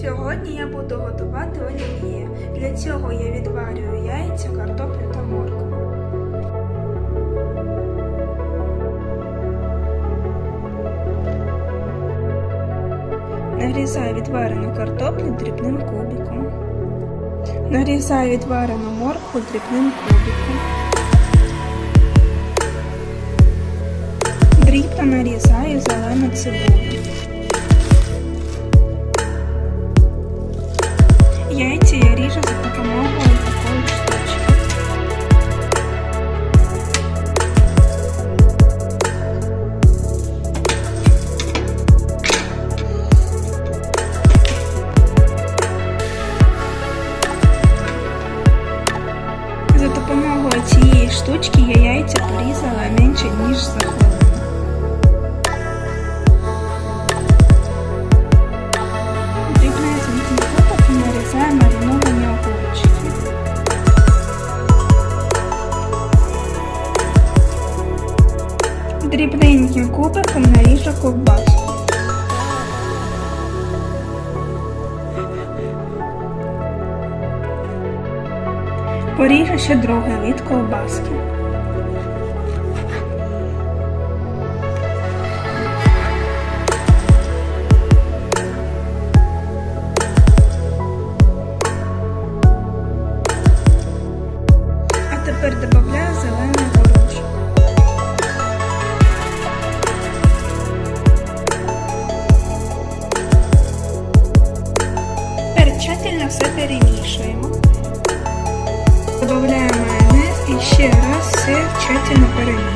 Сьогодні я буду готувати олів'є. Для цього я відварюю яйця, картоплю та моркву. Нарізаю відварену картоплю дрібним кубиком. Нарізаю відварену моркву дрібним кубиком. Дрібно нарізаю зелену цибулю. Яйця я ріжу за допомогою такої штучки. За допомогою цієї штучки я яйця порізала менше, ніж за Дрібненьким кубиком наріжу ковбаску. Поріжу ще другий від ковбаски. А тепер додаю зелений тщательно все перемішуємо. Додаємо майонез і ще раз все тщательно перемішуємо.